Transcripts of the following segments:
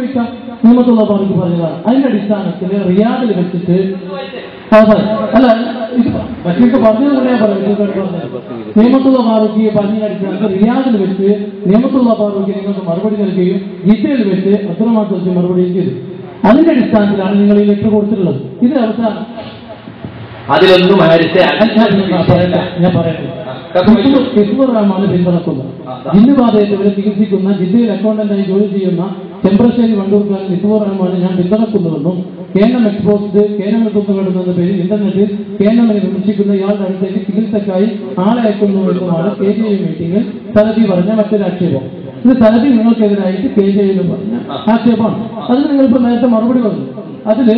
വയ്ക്കാം നിയമത്തുള്ള പാർക്ക് പറഞ്ഞതാണ് അതിന്റെ അടിസ്ഥാനത്തിൽ റിയാദിൽ വെച്ചിട്ട് അല്ല കൂടെ പറയാം ബഷീർക്ക് പറഞ്ഞത് നിയമത്തുള്ള ഫാറൂഖിയെ പറഞ്ഞ റിയാദിൽ വെച്ച് നിയമത്തുള്ള ഫാറൂഖി നിങ്ങൾക്ക് മറുപടി നൽകുകയും ജിദ്ദയിൽ വെച്ച് സൽഫി മറുപടിയും ചെയ്തു. അതിന്റെ അടിസ്ഥാനത്തിലാണ് നിങ്ങൾ ഈ ലെറ്റർ കൊടുത്തിട്ടുള്ളത്. ഇത് അവസാനം അതിലൊന്നും ഞാൻ പറയട്ടെ. ഞാൻ പിന്തുണക്കുന്നത് പിന്തുണക്കുന്നു ജിന്നുബാധയെ ഇവരെ ചികിത്സിക്കുന്ന ജില്ലയിൽ അക്കൗണ്ടന്റായി ജോലി ചെയ്യുന്ന ചെമ്പ്രശ്ശേരി വണ്ടൂർക്കാരൻ ഹിസ്ബുർ റഹ്മാനെ ഞാൻ പിന്തുണക്കുന്നുവെന്നും കേരളം എക്സ്പോസ്റ്റ് കേന്ദ്രം എന്ന പേരിൽ ഇന്റർനെറ്റിൽ കേന്ദ്രമിനെ വിമർശിക്കുന്ന ഇയാളുടെ അടുത്തേക്ക് ചികിത്സക്കായി ആളെ അയക്കുന്നുവെന്നുമാണ് കെ ജെ ഐ മീറ്റിംഗിൽ സലഫി പറഞ്ഞ മറ്റൊരു ആക്ഷേപം. ഇത് സലഫി നിങ്ങൾക്കെതിരായിട്ട് കെ ജെ ഐയിലും പറഞ്ഞ ആക്ഷേപമാണ്. അതിന് നിങ്ങളിപ്പോ നേരത്തെ മറുപടി വന്നു അതിൽ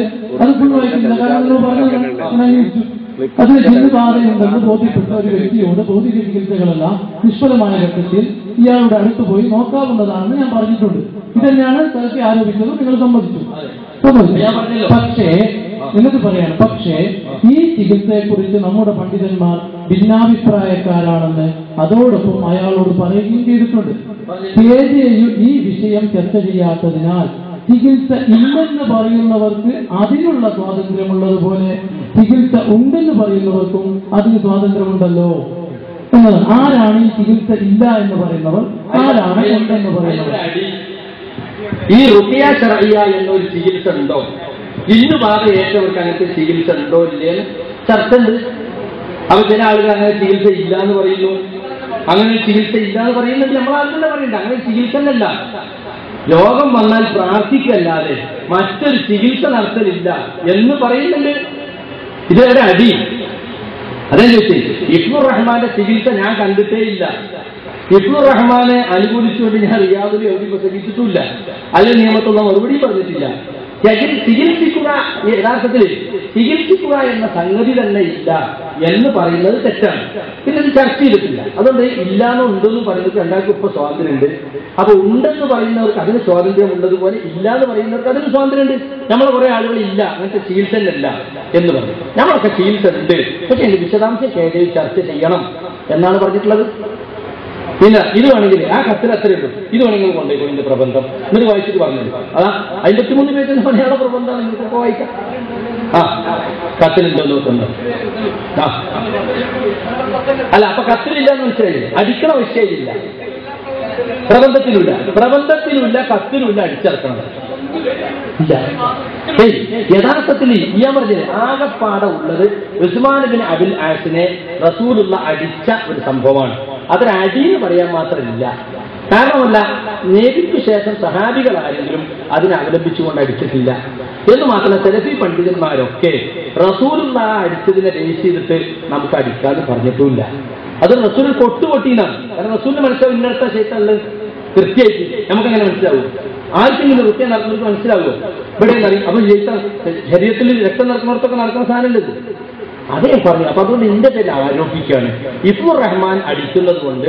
അത് ഫുൾ വായിക്കുന്നില്ല. കാരണം നിങ്ങൾ പറഞ്ഞത് അതിന് ജിന്നുബാധയുണ്ടെന്ന് ബോധ്യപ്പെട്ട ഒരു വ്യക്തിയോട് ഭൗതിക ചികിത്സകളെല്ലാം നിഷ്ഫലമായ ഘട്ടത്തിൽ ഇയാളുടെ അടുത്ത് പോയി നോക്കാവുന്നതാണെന്ന് ഞാൻ പറഞ്ഞിട്ടുണ്ട്. ഇതന്നെയാണ് തലത്തിൽ ആരോപിച്ചത് നിങ്ങൾ സമ്മതിച്ചു. പക്ഷേ എന്നിട്ട് പറയാണ് പക്ഷേ ഈ ചികിത്സയെക്കുറിച്ച് നമ്മുടെ പണ്ഡിതന്മാർ ഭിന്നാഭിപ്രായക്കാരാണെന്ന് അതോടൊപ്പം അയാളോട് പറയുകയും ചെയ്തിട്ടുണ്ട്. കെ ഈ വിഷയം ചർച്ച ചെയ്യാത്തതിനാൽ ചികിത്സ ഇല്ലെന്ന് പറയുന്നവർക്ക് അതിനുള്ള സ്വാതന്ത്ര്യമുള്ളതുപോലെ ചികിത്സ ഉണ്ടെന്ന് പറയുന്നവർക്കും അതിന് സ്വാതന്ത്ര്യമുണ്ടല്ലോ. ആരാണ് ഈ ചികിത്സ ഇല്ല എന്ന് പറയുന്നവർ? ആരാണ് ഉണ്ടെന്ന് പറയുന്നവർ? ഈ റുക്കിയ ഷറയ്യ എന്നൊരു ചികിത്സ ഉണ്ടോ? ഇന്ന് ബാധ ഏറ്റവർക്ക് അങ്ങനത്തെ ചികിത്സ ഉണ്ടോ ഇല്ലേന്ന് ചർച്ച ഉണ്ട് അപ്പൊ ചില ആളുകൾ അങ്ങനെ ചികിത്സ ഇല്ല എന്ന് പറയുന്നു. അങ്ങനെ ചികിത്സ ഇല്ല എന്ന് പറയുന്നത് നമ്മൾ ആരും പറയണ്ട. അങ്ങനെ ചികിത്സ അല്ല രോഗം വന്നാൽ പ്രാർത്ഥിക്കല്ലാതെ മറ്റൊരു ചികിത്സ നടത്തലില്ല എന്ന് പറയുന്നുണ്ട്. ഇതൊരു അടി. അതേ ചോദിച്ചേ ഇഷ്ണു റഹ്മാന്റെ ചികിത്സ ഞാൻ കണ്ടിട്ടേ ഇല്ല. ഇഷ്ണു റഹ്മാനെ അനുകൂലിച്ചുകൊണ്ട് ഞാൻ റിയാദിൽ എഴുതി പ്രസംഗിച്ചിട്ടില്ല. അല്ലെങ്കിൽ നിയമത്തുള്ള മറുപടി പറഞ്ഞിട്ടില്ല. ചകി- ചികിത്സിക്കുക യഥാർത്ഥത്തിൽ ചികിത്സിക്കുക എന്ന സംഗതി തന്നെ ഇല്ല. എന്ന് പറയുന്നത് തെറ്റാണ്. പിന്നെ ഇത് ചർച്ച ചെയ്തിട്ടില്ല. അതുകൊണ്ട് ഇല്ലാന്ന് ഉണ്ടെന്ന് പറയുന്നത് രണ്ടാൾക്കും ഇപ്പൊ സ്വാതന്ത്ര്യമുണ്ട്. അപ്പൊ ഉണ്ടെന്ന് പറയുന്നവർക്ക് അതിന് സ്വാതന്ത്ര്യം ഉള്ളതുപോലെ ഇല്ല എന്ന് പറയുന്നവർക്ക് അതിന് സ്വാതന്ത്ര്യമുണ്ട്. നമ്മൾ കുറെ ആളുകൾ ഇല്ല. അങ്ങനത്തെ ചികിത്സയല്ല എന്ന് പറഞ്ഞു. നമ്മളൊക്കെ ചികിത്സ ഉണ്ട് പക്ഷെ എന്റെ വിശദാംശം കേട്ടി ചർച്ച ചെയ്യണം എന്നാണ് പറഞ്ഞിട്ടുള്ളത്. പിന്നെ ഇത് വേണമെങ്കിൽ ആ കത്തിൽ അത്ര ഉള്ളൂ. ഇത് വേണമെങ്കിൽ കൊണ്ടുപോയി ഇതിന്റെ പ്രബന്ധം. എന്നിട്ട് വായിച്ചിട്ട് പറഞ്ഞു അതാ അതിന്റെ മൂന്ന് പേജ് മലയാള പ്രബന്ധമാണ്. നിങ്ങൾക്കൊക്കെ വായിക്കാം. ആ കത്തിലുണ്ടോ നോക്കുന്നു ആ. അല്ല അപ്പൊ കത്തിലില്ല എന്ന് മനസ്സിലായില്ലേ? അടിക്കണ വിഷയമില്ല. പ്രബന്ധത്തിലുമില്ല പ്രബന്ധത്തിലുമില്ല കത്തിലുമില്ല അടിച്ചിറക്കണം. ഇല്ല. യഥാർത്ഥത്തിൽ ഞാൻ പറഞ്ഞത് ആകെപ്പാടെ ഉള്ളത് ഉസ്മാനബിൻ അബിൽ ആസിനെ റസൂലുള്ള അടിച്ച ഒരു സംഭവമാണ്. അതൊരു എന്ന് പറയാൻ മാത്രമില്ല. കാരണമല്ല നബിക്ക് ശേഷം സഹാബികൾ ആരെങ്കിലും അതിനെ അവലംബിച്ചുകൊണ്ട് അടിച്ചിട്ടില്ല എന്ന് മാത്രമല്ല സെലഫി പണ്ഡിതന്മാരൊക്കെ റസൂലുള്ള അടിച്ചതിനെ ബേസ് ചെയ്തിട്ട് നമുക്ക് അടിക്കാതെ പറഞ്ഞിട്ടുമില്ല. അത് റസൂൽ കൊട്ടുകൊട്ടിന്നാണ് കാരണം റസൂലിന് മനസ്സിലാവും ഇന്നത്തെ ശേഷമുള്ളത് കൃത്യമായിട്ട് നമുക്കങ്ങനെ മനസ്സിലാവും. ആർക്കെങ്കിലും കൃത്യം നടക്കുന്നവർക്ക് മനസ്സിലാവുമോ? ഇവിടെ അപ്പൊ ശരീരത്തിൽ രക്തം നടക്കുന്നവർക്കൊക്കെ നടക്കുന്ന സാധനമല്ലേ അതേ പറഞ്ഞു. അപ്പൊ അതുകൊണ്ട് എന്റെ പേര് ആരോപിക്കുകയാണ് ഇഫുർ റഹ്മാൻ അടിക്കുന്നത് കൊണ്ട്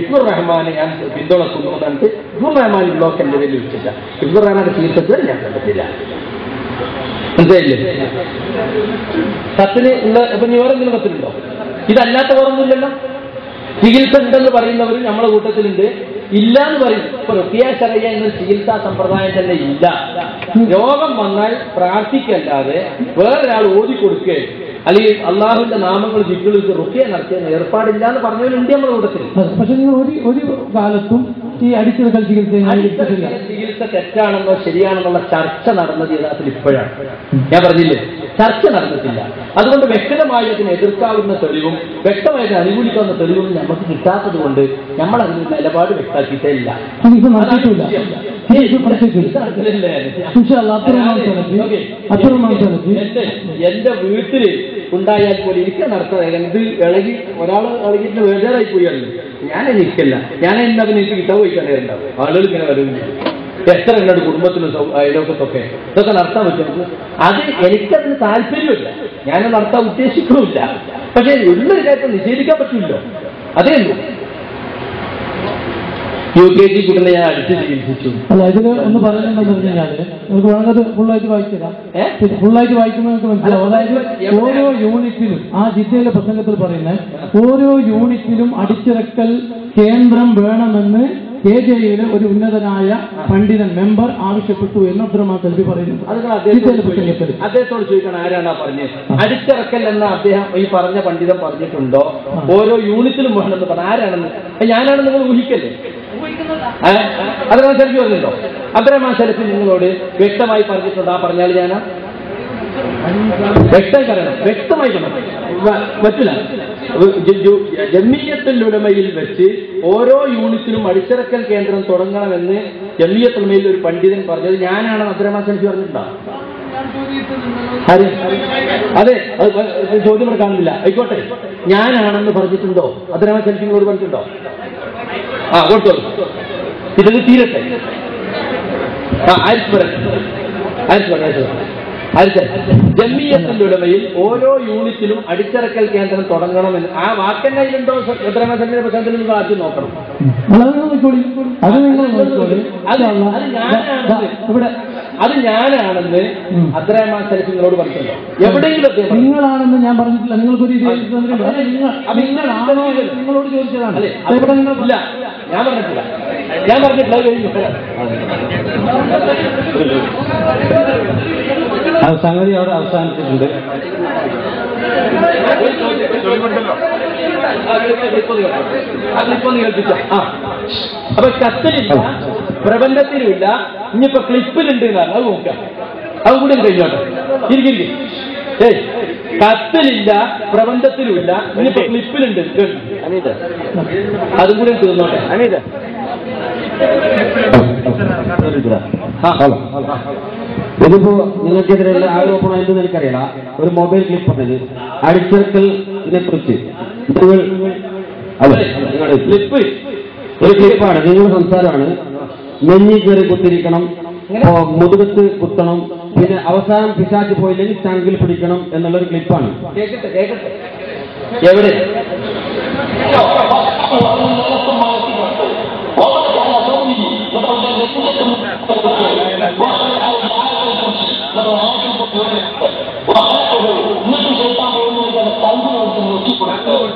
ഇഫുർ റഹ്മാനെ ഞാൻ പിന്തുണക്കുന്നു എന്നിട്ട് ഇഫുർ റഹ്മാൻ ബ്ലോക്ക് എന്റെ പേരിൽ വെച്ചില്ല ഇഫുർ റഹ്മാന്റെ ചികിത്സ ഞാൻ കണ്ടിട്ടില്ല. മനസ്സിലായില്ലേ? കത്തിന് ഉള്ള ഇപ്പൊ നീ വേറെന്തെങ്കിലും കത്തിലുണ്ടോ ഇതല്ലാത്ത വേറൊന്നുമില്ലല്ലോ? ചികിത്സ ഉണ്ടെന്ന് പറയുന്നവർ നമ്മുടെ കൂട്ടത്തിലുണ്ട്. ഇല്ല എന്ന് പറയും. ഇപ്പൊ റുക്കിയ ശരയ്യ എന്ന ചികിത്സാ സമ്പ്രദായം തന്നെ ഇല്ല. രോഗം വന്നാൽ പ്രാർത്ഥിക്കല്ലാതെ വേറൊരാൾ ഓതിക്കൊടുക്കുക അല്ലെങ്കിൽ അള്ളാഹുവിന്റെ നാമങ്ങൾ ജിഗ്ഗിളിച്ച് റുക്കിയ നടത്തിയ ഏർപ്പാടില്ല എന്ന് പറഞ്ഞവരുണ്ട് നമ്മുടെ കൂട്ടത്തിൽ. പക്ഷെ നിങ്ങൾ ഒരു ഒരു കാലത്തും ഈ അടിച്ചെടുക്കൽ ചികിത്സ ചികിത്സ തെറ്റാണെന്നോ ശരിയാണെന്നുള്ള ചർച്ച നടന്നത് യഥാർത്ഥത്തിൽ ഇപ്പോഴാണ്. ഞാൻ പറഞ്ഞില്ലേ? ചർച്ച നടന്നിട്ടില്ല. അതുകൊണ്ട് വ്യക്തമായി അതിനെ എതിർക്കാവുന്ന തെളിവും വ്യക്തമായി അനുകൂലിക്കാവുന്ന തെളിവും നമുക്ക് കിട്ടാത്തത് കൊണ്ട് നമ്മൾ അതിന് നിലപാട് വ്യക്താക്കിയിട്ടേ ഇല്ല ചികിത്സ നടത്തിയിട്ടില്ല ചികിത്സ പഠിച്ചിട്ടില്ല ഇൻഷാല്ലാ, അബ്ദുറഹ്മാൻ സലഫി, അബ്ദുറഹ്മാൻ സലഫി. എന്റെ എന്റെ വീട്ടിൽ ഉണ്ടായാൽ പോലും എനിക്ക് നടത്തതായാലും എന്ത് ഇളകി ഒരാൾ ഇളകിയിട്ട് വേജാറായി പോയാണ് ഞാൻ എനിക്കല്ല. ഞാൻ എന്നാ പിന്നെ എനിക്ക് കിട്ടാൻ പോയിക്കാണ്ടാവും ആളുകൾ ഇങ്ങനെ വരുന്നു എത്ര എന്നോട് കുടുംബത്തിലും അയലോക്കത്തൊക്കെ ഇതൊക്കെ നടത്താൻ പറ്റും അത് എനിക്കതിന് താല്പര്യമില്ല. ഞാൻ നടത്താൻ ഉദ്ദേശിക്കുന്നില്ല പക്ഷേ ഉള്ളൊരു കാര്യം നിഷേധിക്കാൻ പറ്റില്ല അതേ ഉള്ളൂ. യു കെ ജി കുട്ടികളെ ഞാൻ അടിച്ച് ചികിത്സിച്ചു. അല്ല ഇതിൽ ഒന്ന് പറയുന്നതെന്ന് പറഞ്ഞു കഴിഞ്ഞാൽ നമുക്ക് വേണ്ടത് ഫുള്ളായിട്ട്? ഫുള്ളായിട്ട് വായിക്കുമ്പോൾ നമുക്ക് മനസ്സിലാവും. അതായത് ഓരോ യൂണിറ്റിലും ആ ജില്ലയിലെ പ്രസംഗത്തിൽ പറയുന്നത് ഓരോ യൂണിറ്റിലും അടിച്ചിറക്കൽ കേന്ദ്രം വേണമെന്ന് കെ ജെയിലെ ഒരു ഉന്നതനായ പണ്ഡിതൻ മെമ്പർ ആവശ്യപ്പെട്ടു എന്ന് അബ്ദുറഹ്മാൻ തൽബി പറയുന്നു അദ്ദേഹത്തോട് ചോദിക്കണം. ആരാണ് പറഞ്ഞത്? അടിച്ചിറക്കൽ എന്ന് അദ്ദേഹം ഈ പറഞ്ഞ പണ്ഡിതൻ പറഞ്ഞിട്ടുണ്ടോ? ഓരോ യൂണിറ്റിലും വേണമെന്ന് പറഞ്ഞ ആരാണെന്ന്? ഞാനാണ് നിങ്ങൾ ഊഹിക്കല്ലേ? അബ്ദുറഹ്മാൻ സെൽഫി പറഞ്ഞിട്ടുണ്ടോ? അബ്ദുറഹ്മാൻ സെൽഫി നിങ്ങളോട് വ്യക്തമായി പറഞ്ഞിട്ടുണ്ട്? ആ പറഞ്ഞാൽ ഞാൻ വ്യക്തമായി പറയണം. വ്യക്തമായി പറ്റില്ല. ജമിയത്തുൽ ഉലമയിൽ വെച്ച് ഓരോ യൂണിറ്റിനും അടിച്ചിറക്കൽ കേന്ദ്രം തുടങ്ങണമെന്ന് ജമിയത്തുൽ ഉലമയിൽ ഒരു പണ്ഡിതൻ പറഞ്ഞത് ഞാനാണ് അബ്ദുറഹ്മാൻ സെൽഫി പറഞ്ഞിട്ടുണ്ടോ? അതെ ചോദ്യം എടുക്കാനില്ല ആയിക്കോട്ടെ. ഞാനാണെന്ന് പറഞ്ഞിട്ടുണ്ടോ? അബ്ദുറഹ്മാൻ സെൽഫിനോട് പറഞ്ഞിട്ടുണ്ടോ? ആ കൊടുത്തോളൂ ഇതൊന്ന് തീരട്ടെ. ആ ആയിരത്തി പറയട്ടെ ആരിഫ് പറയട്ടെ ജമ്മിയത്തിന്റെ ഉടമയിൽ ഓരോ യൂണിറ്റിലും അടിച്ചിറക്കൽ കേന്ദ്രം തുടങ്ങണമെന്ന് ആ വാക്കെണ്ണയിലുണ്ടോ? എത്രമാ സെന്റിന്റെ പ്രശ്നത്തിൽ നിന്ന് ആദ്യം നോക്കണം. അത് ഇവിടെ. അത് ഞാനാണെന്ന്. അബ്ദുറഹ്മാൻ സലഫ് നിങ്ങളോട് പറഞ്ഞിട്ടുണ്ടോ. എവിടെയെങ്കിലും നിങ്ങളാണെന്ന് ഞാൻ പറഞ്ഞിട്ടില്ല. നിങ്ങൾക്കൊരു നിങ്ങളോട് ചോദിച്ചതാണ്. ഇവിടെ നിങ്ങൾ ഞാൻ പറഞ്ഞിട്ടില്ല. ഞാൻ പറഞ്ഞിട്ടില്ല കഴിഞ്ഞു സംഗതി അവിടെ അവസാനിച്ചിട്ടുണ്ട്. ആ അപ്പൊ കത്തിലില്ല പ്രബന്ധത്തിലുമില്ല ഇനിയിപ്പോ ക്ലിപ്പിലുണ്ട് എന്നാണ് അത് നോക്കാം. അത് കൂടി കഴിഞ്ഞോട്ടെ. ഇരിക്കും. ഏയ് കത്തിലില്ല പ്രബന്ധത്തിലുമില്ല ഇനിയിപ്പോ ക്ലിപ്പിലുണ്ട്. അതും കൂടി തീർന്നോട്ടെ അനീത. ഇതിപ്പോ നിങ്ങൾക്കെതിരെയുള്ള ആരോപണം എന്തെന്ന് എനിക്കറിയില്ല. ഒരു മൊബൈൽ ക്ലിപ്പ് ഉണ്ടത് ഇതിനെ കുറിച്ച് അതെ. ക്ലിപ്പ് ഒരു ക്ലിപ്പാണ്. നിങ്ങളുടെ സംസാരമാണ്. നെഞ്ഞി കയറി കുത്തിരിക്കണം മുതുകത്ത് കുത്തണം. പിന്നെ അവസാനം പിശാച്ച് പോയില്ലെങ്കിൽ ടാങ്കിൽ പിടിക്കണം എന്നുള്ളൊരു ക്ലിപ്പാണ്. കേക്കട്ടെ കേക്കട്ടെ. എവിടെ?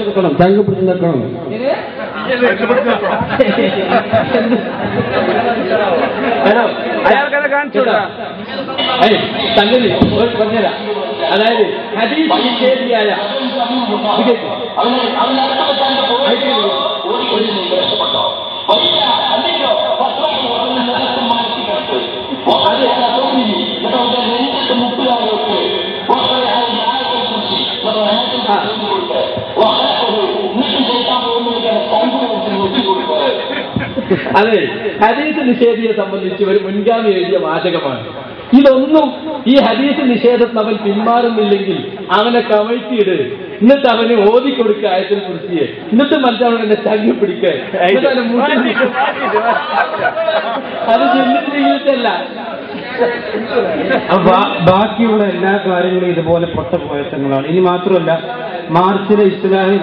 നിൽക്കണം ചങ്ക് പിടിച്ച് നിൽക്കണം. അയാൾക്കത് കാണിച്ചു സംഗതി ഒരു പറഞ്ഞുതരാം അതായത് ഹദീസ് നിഷേധിയായ ഇത് അത് ഹദീസ് നിഷേധിയെ സംബന്ധിച്ച് ഒരു മുൻഗാമി എഴുതിയ വാചകമാണ്. ഇതൊന്നും ഈ ഹദീസ് നിഷേധത്തിന് അവൻ പിന്മാറുന്നില്ലെങ്കിൽ അവനെ കവഴ്ത്തിയിട് എന്നിട്ട് അവന് ഓതിക്കൊടുക്കുക ആയത്തിൽ കുറിച്ച്. എന്നിട്ട് മറ്റവൻ എന്നെ ചങ്ങി പിടിക്കുക. അത് ബാ- ബാക്കിയുള്ള എല്ലാ കാര്യങ്ങളും ഇതുപോലെ പൊട്ടപ്പോയത്തങ്ങളാണ് ഇനി മാത്രമല്ല മാർച്ചിലെ ഇസ്ലാമിൽ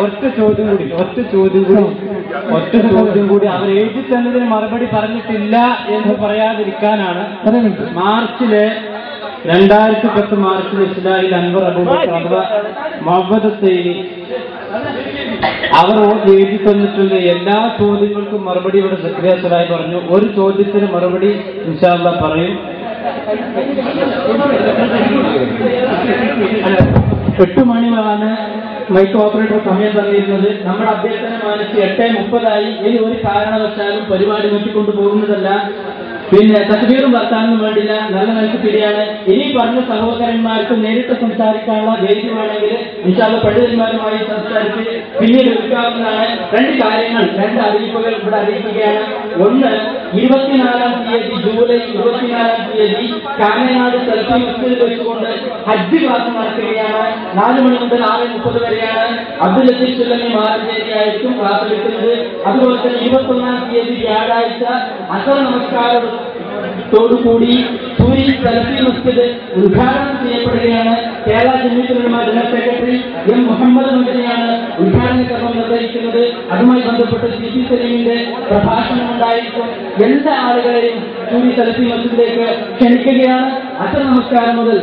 ഒറ്റ ചോദ്യം കൂടി ഒറ്റ ചോദ്യം കൂടി ഒറ്റ ചോദ്യം കൂടി അവർ എഴുതി തന്നതിന് മറുപടി പറഞ്ഞിട്ടില്ല എന്ന് പറയാതിരിക്കാനാണ്. മാർച്ചിലെ രണ്ടായിരത്തി പത്ത് മാർച്ചിൽ ഇസ്ലാഹിൽ അൻവർ അബൂബക്കർ അഥവാ മുഹമ്മദ് സൈനി അവർ എഴുതി തന്നിട്ടുള്ള എല്ലാ ചോദ്യങ്ങൾക്കും മറുപടി ഇവിടെ സക്രിയ പറഞ്ഞു. ഒരു ചോദ്യത്തിന് മറുപടി ഇൻഷാല്ല പറയും. എട്ട് മണിയാണ് മൈക്ക് ഓപ്പറേറ്റർ സമയം തന്നിരുന്നത്. നമ്മുടെ അഭ്യർത്ഥന മാനിച്ച് എട്ട് മുപ്പതായി. ഇനി ഒരു കാരണവശാലും പരിപാടി നീട്ടിക്കൊണ്ടു പോകുന്നതല്ല. പിന്നെ തക്ബീറും വർത്താനും വേണ്ടില്ല. നല്ല നിലയ്ക്ക് പിടിയാണ്. ഇനി പറഞ്ഞ സഹോദരന്മാർക്ക് നേരിട്ട് സംസാരിക്കാനുള്ള ധൈര്യമാണെങ്കിൽ ഇൻഷാല്ല പണ്ഡിതന്മാരുമായി സംസാരിച്ച് പിന്നീട് എടുക്കാവുന്നതാണ് രണ്ട് കാര്യങ്ങൾ രണ്ട് അറിയിപ്പുകൾ ഇവിടെ അറിയിക്കുകയാണ്. ഒന്ന് ഇരുപത്തിനാലാം തീയതി ജൂലൈ ഇരുപത്തിനാലാം തീയതി കാനനാട് സെൽഫി മസ്ജിദിൽ വെച്ചുകൊണ്ട് ഹജ്ജ് ക്ലാസ് നടക്കുകയാണ്. നാല് മണി മുതൽ ആറ് മുപ്പത് വരെയാണ് അബ്ദുൽ ലത്തീഫ് സുല്ലമി മാറഞ്ചേരി ആയിരിക്കും ക്ലാസ് എടുക്കുന്നത്. അതുപോലെ തന്നെ ഇരുപത്തൊന്നാം തീയതി വ്യാഴാഴ്ച അസർ നമസ്കാരത്തോടുകൂടി സൂരി സെൽഫി മസ്ജിദ് ഉദ്ഘാടനം ചെയ്യപ്പെടുകയാണ്. കേരള ജമ്മിത്തുലമ ജനറൽ സെക്രട്ടറി എം മുഹമ്മദ് മന്ത്രിയാണ് ഉദ്ഘാടന കർമ്മം നിർവഹിക്കുന്നത്. അതുമായി ബന്ധപ്പെട്ട് സി പി സലീമിന്റെ പ്രഭാഷണം ഉണ്ടായിരിക്കും. എല്ലാ ആളുകളെയും സൂരി സെൽഫി മസ്ജിദിലേക്ക് ക്ഷണിക്കുകയാണ്. അസർ നമസ്കാരം മുതൽ